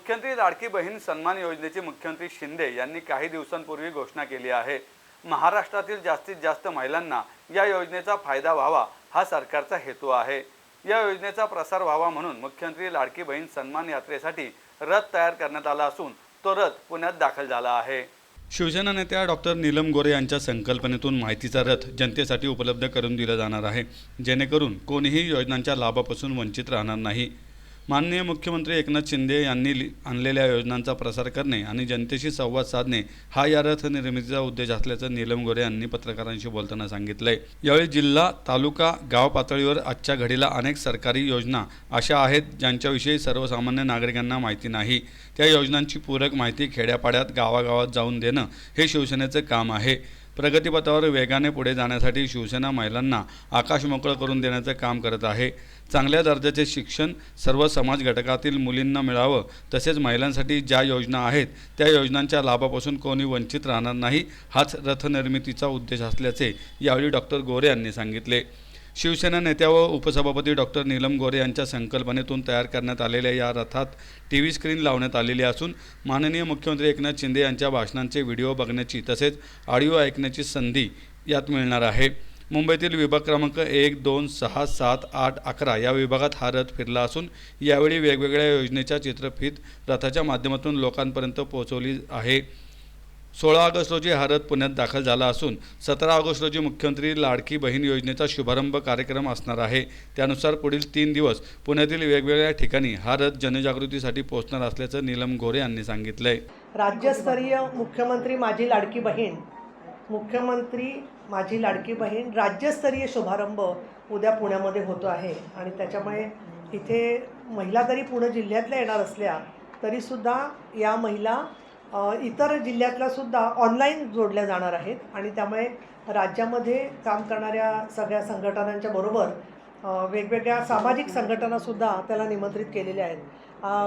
मुख्यमंत्री लाडकी बहीण सन्मान योजनेची मुख्यमंत्री शिंदे यांनी काही दिवसांपूर्वी घोषणा केली आहे. महाराष्ट्रातील जास्तीत जास्त महिलांना या योजनेचा फायदा व्हावा हा सरकारचा हेतू आहे. या योजनेचा प्रसार व्हावा म्हणून मुख्यमंत्री लाडकी बहीण सन्मान यात्रेसाठी रथ तयार करण्यात आला असून तो रथ पुण्यात दाखल झाला आहे. शिवसेना नेत्या डॉक्टर नीलम गोरे यांच्या संकल्पनेतून माहितीचा रथ जनतेसाठी उपलब्ध करून दिला जाणार आहे. जेणेकरून कोणीही योजनांच्या लाभापासून वंचित राहणार नाही. माननीय मुख्यमंत्री एकनाथ शिंदे यांनी लि- आणलेल्या योजनांचा प्रसार करणे आणि जनतेशी संवाद साधणे हा या रथनिर्मितीचा उद्देश असल्याचं नीलम गोरे यांनी पत्रकारांशी बोलताना सांगितलंय. यावेळी जिल्हा तालुका गाव पातळीवर आजच्या घडीला अनेक सरकारी योजना अशा आहेत ज्यांच्याविषयी सर्वसामान्य नागरिकांना माहिती नाही. त्या योजनांची पूरक माहिती खेड्यापाड्यात गावागावात जाऊन देणं हे शिवसेनेचं काम आहे. प्रगतीपथावर वेगाने पुढे जाण्यासाठी शिवसेना महिलांना आकाश मोकळं करून देण्याचं काम करत आहे. चांगल्या दर्जाचे शिक्षण सर्व समाज घटकातील मुलींना मिळावं तसेच महिलांसाठी ज्या योजना आहेत त्या योजनांच्या लाभापासून कोणी वंचित राहणार नाही हाच रथनिर्मितीचा उद्देश असल्याचे यावेळी डॉक्टर गोरे यांनी सांगितले. शिवसेना नेत्या व उपसभापती डॉक्टर नीलम गोरे यांच्या संकल्पनेतून तयार करण्यात आलेल्या या रथात टी व्ही स्क्रीन लावण्यात आलेली असून माननीय मुख्यमंत्री एकनाथ शिंदे यांच्या भाषणांचे व्हिडिओ बघण्याची तसेच ऑडिओ ऐकण्याची संधी यात मिळणार आहे. मुंबईतील विभाग क्रमांक एक दोन सहा सात आठ अकरा या विभागात हा रथ फिरला असून यावेळी वेगवेगळ्या योजनेच्या चित्रफित रथाच्या माध्यमातून लोकांपर्यंत पोहोचवली आहे. सोळा ऑगस्ट रोजी हरद पुण्यात दाखल झाला असून सतरा ऑगस्ट रोजी मुख्यमंत्री लाडकी बहीण योजनेचा शुभारंभ कार्यक्रम असणार आहे. त्यानुसार पुढील तीन दिवस पुण्यातील वेगवेगळ्या ठिकाणी हा रथ जनजागृतीसाठी पोहोचणार असल्याचं नीलम गोरे यांनी सांगितलंय. राज्यस्तरीय मुख्यमंत्री माझी लाडकी बहीण मुख्यमंत्री माझी लाडकी बहीण राज्यस्तरीय शुभारंभ उद्या पुण्यामध्ये होतो आहे. आणि त्याच्यामुळे इथे महिला जरी पुणे जिल्ह्यातल्या येणार असल्या तरीसुद्धा या महिला इतर इतर जिल्ह्यातल्यासुद्धा ऑनलाईन जोडल्या जाणार आहेत आणि त्यामुळे राज्यामध्ये काम करणाऱ्या सगळ्या संघटनांच्या बरोबर वेगवेगळ्या सामाजिक संघटनासुद्धा त्याला निमंत्रित केलेल्या आहेत.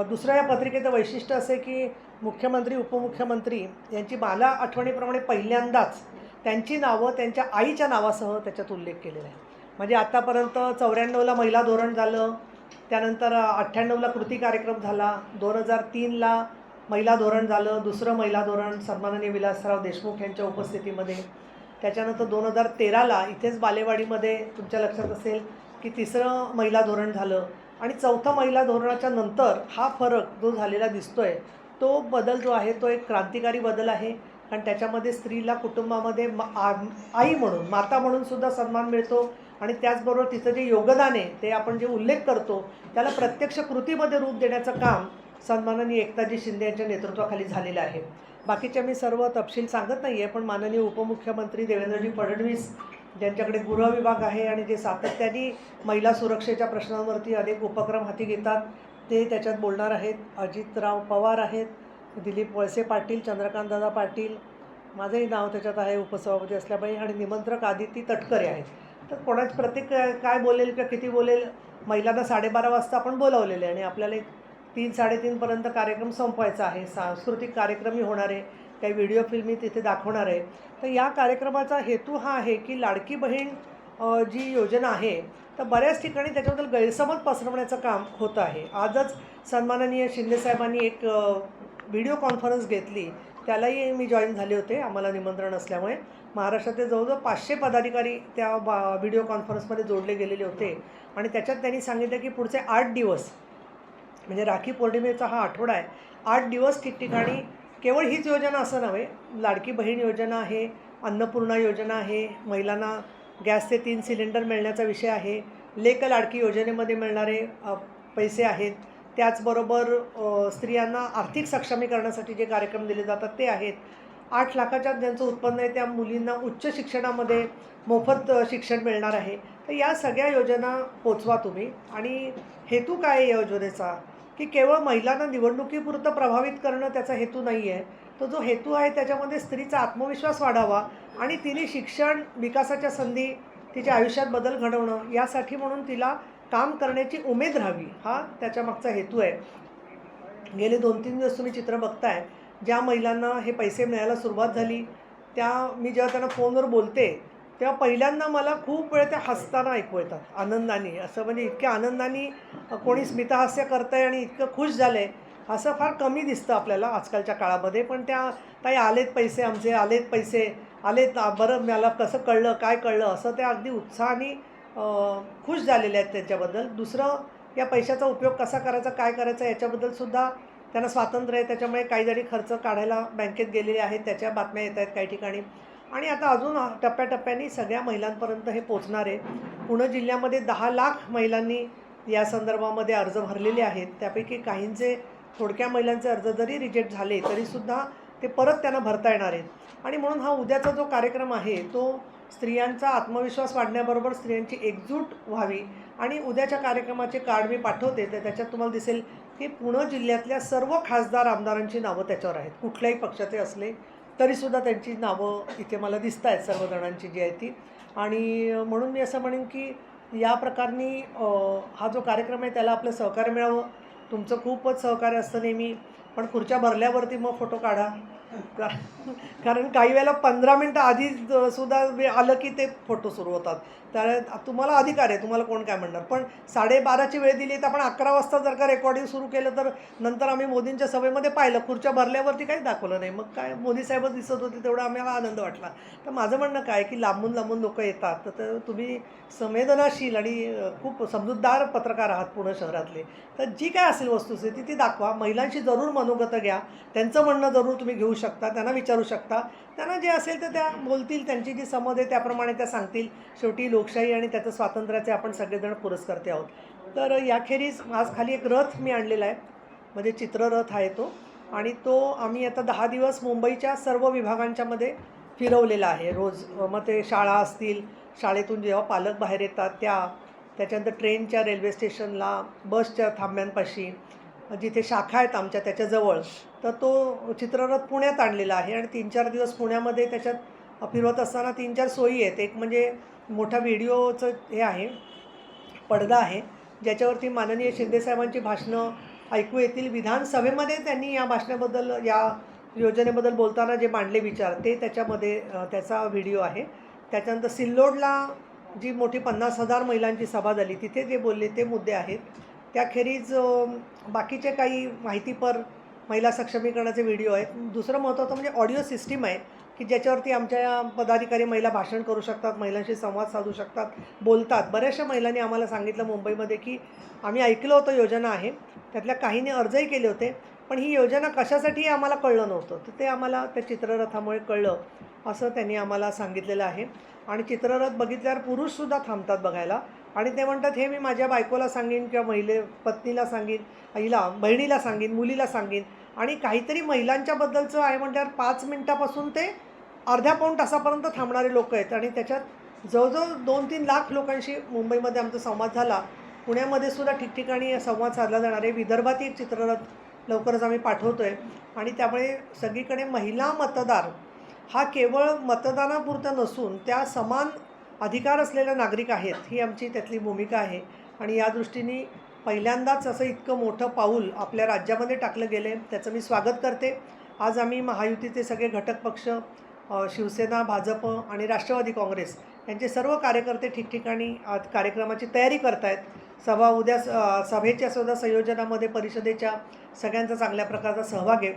दुसऱ्या या पत्रिकेचं वैशिष्ट्य असे की मुख्यमंत्री उपमुख्यमंत्री यांची मला आठवणीप्रमाणे पहिल्यांदाच त्यांची नावं त्यांच्या आईच्या नावासह त्याच्यात उल्लेख केलेला आहे. म्हणजे आत्तापर्यंत चौऱ्याण्णवला महिला धोरण झालं त्यानंतर अठ्ठ्याण्णवला कृती कार्यक्रम झाला दोन हजार तीनला महिला धोरण झालं दुसरं महिला धोरण सन्माननीय विलासराव देशमुख यांच्या उपस्थितीमध्ये. त्याच्यानंतर दोन हजार तेराला इथेच बालेवाडीमध्ये तुमच्या लक्षात असेल की तिसरं महिला धोरण झालं आणि चौथं महिला धोरणाच्या नंतर हा फरक जो झालेला दिसतोय तो बदल जो आहे तो एक क्रांतिकारी बदल आहे. कारण त्याच्यामध्ये स्त्रीला कुटुंबामध्ये मा आ- आई म्हणून माता म्हणून सुद्धा सन्मान मिळतो आणि त्याचबरोबर तिचं जे योगदान आहे ते आपण जे उल्लेख करतो त्याला प्रत्यक्ष कृतीमध्ये रूप देण्याचं काम सन्माननीय एकताजी शिंदे यांच्या नेतृत्वाखाली झालेलं आहे. बाकीचे मी सर्व तपशील सांगत नाही आहे पण माननीय उपमुख्यमंत्री देवेंद्रजी फडणवीस ज्यांच्याकडे गृह विभाग आहे आणि जे सातत्याने महिला सुरक्षेच्या प्रश्नांवरती अनेक उपक्रम हाती घेतात ते त्याच्यात बोलणार आहेत. अजितराव पवार आहेत दिलीप वळसे पाटील चंद्रकांतदादा पाटील माझंही नाव त्याच्यात आहे उपसभापती असल्यामुळे आणि निमंत्रक आदिती तटकरे आहेत. तर कोणाच प्रत्येक काय बोलेल किंवा किती बोलेल महिलांना साडेबारा वाजता आपण बोलावलेले आहे आणि आपल्याला एक तीन साडेतीनपर्यंत कार्यक्रम संपवायचा आहे. सांस्कृतिक कार्यक्रमही होणार आहे. काही व्हिडिओ फिल्मी तिथे दाखवणार आहे. तर या कार्यक्रमाचा हेतू हा आहे की लाडकी बहीण जी योजना आहे तर बऱ्याच ठिकाणी त्याच्याबद्दल गैरसमज पसरवण्याचं काम होतं आहे. आजच सन्माननीय शिंदेसाहेबांनी एक व्हिडिओ कॉन्फरन्स घेतली. त्यालाही मी जॉईन झाले होते. आम्हाला निमंत्रण असल्यामुळे. महाराष्ट्रातले जवळजवळ पाचशे पदाधिकारी त्या बा व्हिडिओ कॉन्फरन्समध्ये जोडले गेलेले होते. आणि त्याच्यात त्यांनी सांगितलं की पुढचे आठ दिवस म्हणजे राखी पौर्णिमेचा हा आठवडा आहे. आठ दिवस ठिकठिकाणी केवळ हीच योजना असं नव्हे लाडकी बहीण योजना आहे अन्नपूर्णा योजना आहे महिलांना गॅसचे तीन सिलेंडर मिळण्याचा विषय आहे लेक लाडकी योजनेमध्ये मिळणारे पैसे आहेत. त्याचबरोबर स्त्रियांना आर्थिक सक्षमीकरणासाठी जे कार्यक्रम दिले जातात ते आहेत. आठ लाखाच्या ज्यांचं उत्पन्न आहे त्या मुलींना उच्च शिक्षणामध्ये मोफत शिक्षण मिळणार आहे. तर या सगळ्या योजना पोचवा तुम्ही. आणि हेतू काय आहे या योजनेचा? की केवळ महिलांना निवडणुकीपुरतं प्रभावित करणं त्याचा हेतू नाही आहे तो जो हेतू आहे त्याच्यामध्ये स्त्रीचा आत्मविश्वास वाढावा आणि तिने शिक्षण विकासाच्या संधी तिच्या आयुष्यात बदल घडवणं यासाठी म्हणून तिला काम करण्याची उमेद राहावी हा त्याच्या मागचा हेतू आहे. गेले दोन तीन दिवस तुम्ही चित्र बघताय ज्या महिलांना हे पैसे मिळायला सुरुवात झाली त्या मी जेव्हा त्यांना फोनवर बोलते तेव्हा पहिल्यांदा मला खूप वेळ त्या हसताना ऐकू येतात आनंदाने. असं म्हणजे इतक्या आनंदाने कोणी स्मितहास्य करतं आहे आणि इतकं खुश झालं आहे असं फार कमी दिसतं आपल्याला आजकालच्या काळामध्ये. पण त्या ताई आलेत पैसे आमचे आलेत पैसे आलेत बरं मला कसं कळलं काय कळलं? असं त्या अगदी उत्साहाने खुश झालेले आहेत त्याच्याबद्दल. दुसरं या पैशाचा उपयोग कसा करायचा काय करायचा याच्याबद्दल सुद्धा त्यांना स्वातंत्र्य आहे. त्याच्यामुळे काही जरी खर्च काढायला बँकेत गेलेले आहेत त्याच्या बातम्या येत आहेत काही ठिकाणी. आणि आता अजून टप्प्याटप्प्याने सगळ्या महिलांपर्यंत हे पोचणार आहे. पुणे जिल्ह्यामध्ये दहा लाख महिलांनी या संदर्भामध्ये अर्ज भरलेले आहेत. त्यापैकी काहींचे थोडक्या महिलांचे अर्ज जरी रिजेक्ट झाले तरीसुद्धा ते परत त्यांना भरता येणार आहेत. आणि म्हणून हा उद्याचा जो कार्यक्रम आहे तो स्त्रियांचा आत्मविश्वास वाढण्याबरोबर स्त्रियांची एकजूट व्हावी. आणि उद्याच्या कार्यक्रमाचे कार्ड मी पाठवते तर त्याच्यात तुम्हाला दिसेल की पुणे जिल्ह्यातल्या सर्व खासदार आमदारांची नावं त्याच्यावर आहेत. कुठल्याही पक्षाचे असले तरीसुद्धा त्यांची नावं इथे मला दिसत आहेत सर्वजणांची जी आहे ती. आणि म्हणून मी असं म्हणेन की या प्रकारनी हा जो कार्यक्रम आहे त्याला आपलं सहकार्य मिळावं. तुमचं खूपच सहकार्य असतं नेहमी. पण खुर्च्या भरल्यावरती मग फोटो काढा. कारण काही वेळेला पंधरा मिनटं आधी सुद्धा आलं की ते फोटो सुरू होतात. तर तुम्हाला अधिकार आहे तुम्हाला कोण काय म्हणणार? पण साडेबाराची वेळ दिली तर आपण अकरा वाजता जर का रेकॉर्डिंग सुरू केलं तर नंतर आम्ही मोदींच्या सभेमध्ये पाहिलं. खुर्च्या भरल्यावरती काही दाखवलं नाही. मग काय मोदी साहेबच दिसत होते तेवढा आम्हाला आनंद वाटला. तर माझं म्हणणं काय की लांबून लांबून लोक येतात. तर तुम्ही संवेदनाशील आणि खूप समजूतदार पत्रकार आहात पुणे शहरातले. तर जी काय असेल वस्तुस्थिती ती दाखवा. महिलांशी जरूर मनोगत घ्या. त्यांचं म्हणणं जरूर तुम्ही घेऊ शकता शकता त्यांना विचारू शकता. त्यांना जे असेल तर त्या बोलतील त्यांची जी समज आहे त्याप्रमाणे त्या सांगतील. शेवटी लोकशाही आणि त्याचं स्वातंत्र्याचे आपण सगळेजण पुरस्कर्ते आहोत. तर याखेरीज आज खाली एक रथ मी आणलेला आहे. म्हणजे चित्ररथ आहे तो. आणि तो आम्ही आता दहा दिवस मुंबईच्या सर्व विभागांच्यामध्ये फिरवलेला आहे. रोज मग ते शाळा असतील शाळेतून जेव्हा पालक बाहेर येतात त्या त्याच्यानंतर ट्रेनच्या रेल्वे स्टेशनला बसच्या थांब्यांपाशी जिथे शाखा आहेत आमच्या त्याच्याजवळ तर तो चित्ररथ पुण्यात आणलेला आहे आणि तीन चार दिवस पुण्यामध्ये त्याच्यात फिरवत असताना तीन चार सोयी आहेत. एक म्हणजे मोठा व्हिडिओचं हे आहे पडदा आहे ज्याच्यावरती माननीय शिंदेसाहेबांची भाषणं ऐकू येतील. विधानसभेमध्ये त्यांनी या भाषणाबद्दल या योजनेबद्दल बोलताना जे मांडले विचार ते त्याच्यामध्ये त्याचा व्हिडिओ आहे. त्याच्यानंतर सिल्लोडला जी मोठी पन्नास हजार महिलांची सभा झाली तिथे जे बोलले ते मुद्दे आहेत. त्याखेरीज बाकीचे काही माहितीपर महिला सक्षमीकरणाचे व्हिडिओ आहेत दुसरं महत्त्वाचं म्हणजे ऑडिओ सिस्टीम आहे की ज्याच्यावरती आमच्या पदाधिकारी महिला भाषण करू शकतात महिलांशी संवाद साधू शकतात बोलतात. बऱ्याचशा महिलांनी आम्हाला सांगितलं मुंबईमध्ये की आम्ही ऐकलं होतं योजना आहे. त्यातल्या काहींनी अर्जही केले होते पण ही योजना कशासाठी आम्हाला कळलं नव्हतं. तर ते आम्हाला त्या चित्ररथामुळे कळलं असं त्यांनी आम्हाला सांगितलेलं आहे. आणि चित्ररथ बघितल्यावर पुरुषसुद्धा थांबतात बघायला. आणि ते म्हणतात हे मी माझ्या बायकोला सांगेन किंवा महिले पत्नीला सांगेन आईला बहिणीला सांगेन मुलीला सांगेन. आणि काहीतरी महिलांच्याबद्दलचं आहे म्हटल्यावर पाच मिनटापासून ते अर्ध्या पाऊण तासापर्यंत थांबणारे लोक आहेत. आणि त्याच्यात जवळजवळ दोन तीन लाख लोकांशी मुंबईमध्ये आमचा संवाद झाला. पुण्यामध्ये सुद्धा ठिकठिकाणी संवाद साधला जाणार. आहे विदर्भातही एक चित्ररथ लवकरच आम्ही पाठवतो आहे आणि त्यामुळे सगळीकडे महिला मतदार हा केवळ मतदानापुरता नसून त्या समान अधिकार असलेल्या नागरिक आहेत ही आमची त्यातली भूमिका आहे. आणि या दृष्टीने पहिल्यांदाच असं इतकं मोठं पाऊल आपल्या राज्यामध्ये टाकलं गेलं आहे त्याचं मी स्वागत करते. आज आम्ही महायुतीचे सगळे घटक पक्ष शिवसेना भाजप आणि राष्ट्रवादी काँग्रेस यांचे सर्व कार्यकर्ते ठिकठिकाणी आज कार्यक्रमाची तयारी करत आहेत सभा उद्या स- सभेच्या सुद्धा संयोजनामध्ये परिषदेच्या सगळ्यांचा चांगल्या प्रकारचा सहभाग आहे.